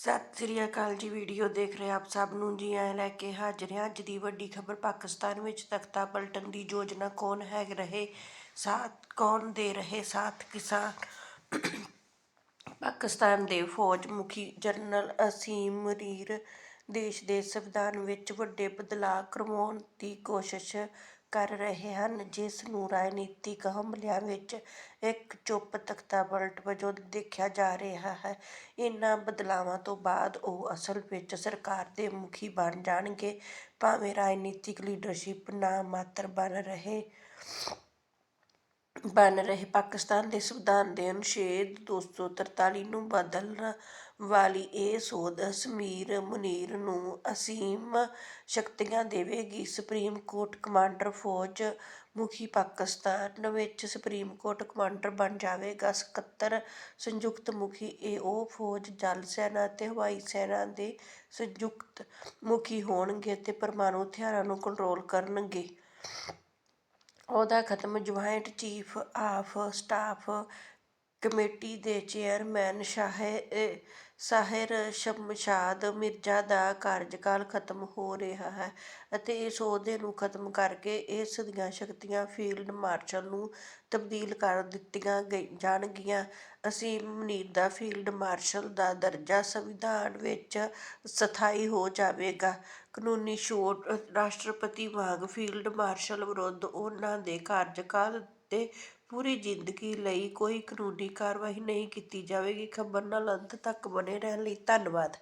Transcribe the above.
ਸਤਿ ਸ੍ਰੀ ਅਕਾਲ ਜੀ, ਵੀਡੀਓ ਦੇਖ ਰਹੇ ਆਪ ਸਭ ਨੂੰ। ਜੀ ਆਇਆਂ ਲੈ ਕੇ ਹਾਜ਼ਰ ਹਾਂ ਅੱਜ ਦੀ ਵੱਡੀ ਖਬਰ। ਪਾਕਿਸਤਾਨ ਵਿੱਚ ਤਖਤਾ ਪਲਟਣ ਦੀ ਯੋਜਨਾ ਕੌਣ ਹੈ ਰਹੇ? ਸਾਥ ਕੌਣ ਦੇ ਰਹੇ? ਸਾਥ ਕਿਸਾਨ। ਪਾਕਿਸਤਾਨ ਦੇ ਫੌਜ ਮੁਖੀ ਜਨਰਲ ਅਸੀਮ ਮਨੀਰ ਦੇਸ਼ ਦੇ ਸੰਵਿਧਾਨ ਵਿੱਚ ਵੱਡੇ ਬਦਲਾਅ ਕਰਵਾਉਣ ਦੀ ਕੋਸ਼ਿਸ਼ ਕਰ ਰਹੇ ਹਨ, ਜਿਸ ਨੂੰ ਰਾਜਨੀਤਿਕ ਹਮਲਿਆਂ ਵਿੱਚ ਇੱਕ ਚੁੱਪ ਤਖਤਾ ਪਲਟ ਵਜੋਂ ਦੇਖਿਆ ਜਾ ਰਿਹਾ ਹੈ। ਇਹਨਾਂ ਬਦਲਾਵਾਂ ਤੋਂ ਬਾਅਦ ਉਹ ਅਸਲ ਵਿੱਚ ਸਰਕਾਰ ਦੇ ਮੁਖੀ ਬਣ ਜਾਣਗੇ, ਭਾਵੇਂ ਰਾਜਨੀਤਿਕ ਲੀਡਰਸ਼ਿਪ ਨਾ ਮਾਤਰ ਬਣ ਰਹੇ। ਬਣ ਰਹੇ ਪਾਕਿਸਤਾਨ ਦੇ ਸੰਵਿਧਾਨ ਦੇ ਅਨੁਛੇਦ 243 ਨੂੰ ਬਦਲਣ ਵਾਲੀ ਇਹ ਸੋਧ ਸਮੀਰ ਮੁਨੀਰ ਨੂੰ ਅਸੀਮ ਸ਼ਕਤੀਆਂ ਦੇਵੇਗੀ। ਸੁਪਰੀਮ ਕੋਰਟ ਕਮਾਂਡਰ ਫੌਜ ਮੁਖੀ ਪਾਕਿਸਤਾਨ ਵਿੱਚ ਸੁਪਰੀਮ ਕੋਰਟ ਕਮਾਂਡਰ ਬਣ ਜਾਵੇਗਾ। ਸਕੱਤਰ ਸੰਯੁਕਤ ਮੁਖੀ ਇਹ ਉਹ ਫੌਜ ਜਲ ਸੈਨਾ ਅਤੇ ਹਵਾਈ ਸੈਨਾ ਦੇ ਸੰਯੁਕਤ ਮੁਖੀ ਹੋਣਗੇ ਅਤੇ ਪਰਮਾਣੂ ਹਥਿਆਰਾਂ ਨੂੰ ਕੰਟਰੋਲ ਕਰਨਗੇ। ਅਹੁਦਾ ਖਤਮ joint chief of staff committee ਦੇ ਚੇਅਰਮੈਨ ਸ਼ਾਹਿਰ ਸਾਹਿਰ ਸ਼ਮਸ਼ਾਦ ਮਿਰਜ਼ਾ ਦਾ ਕਾਰਜਕਾਲ ਖਤਮ ਹੋ ਰਿਹਾ ਹੈ ਅਤੇ ਇਸ ਅਹੁਦੇ ਨੂੰ ਖਤਮ ਕਰਕੇ ਇਸ ਦੀਆਂ ਸ਼ਕਤੀਆਂ ਫੀਲਡ ਮਾਰਸ਼ਲ ਨੂੰ ਤਬਦੀਲ ਕਰ ਦਿੱਤੀਆਂ ਗਈ, ਜਾਣਗੀਆਂ। ਅਸੀਂ ਮਨੀਰ ਦਾ ਫੀਲਡ ਮਾਰਸ਼ਲ ਦਾ ਦਰਜਾ ਸੰਵਿਧਾਨ ਵਿੱਚ ਸਥਾਈ ਹੋ ਜਾਵੇਗਾ। ਕਾਨੂੰਨੀ ਛੋਟ ਰਾਸ਼ਟਰਪਤੀ ਵਾਂਗ ਫੀਲਡ ਮਾਰਸ਼ਲ ਵਿਰੁੱਧ ਉਹਨਾਂ ਦੇ ਕਾਰਜਕਾਲ ਤੇ ਪੂਰੀ ਜ਼ਿੰਦਗੀ ਲਈ ਕੋਈ ਕਾਨੂੰਨੀ ਕਾਰਵਾਈ ਨਹੀਂ ਕੀਤੀ ਜਾਵੇਗੀ। ਖਬਰ ਨਾਲ ਅੰਤ ਤੱਕ ਬਣੇ ਰਹਿਣ ਲਈ ਧੰਨਵਾਦ।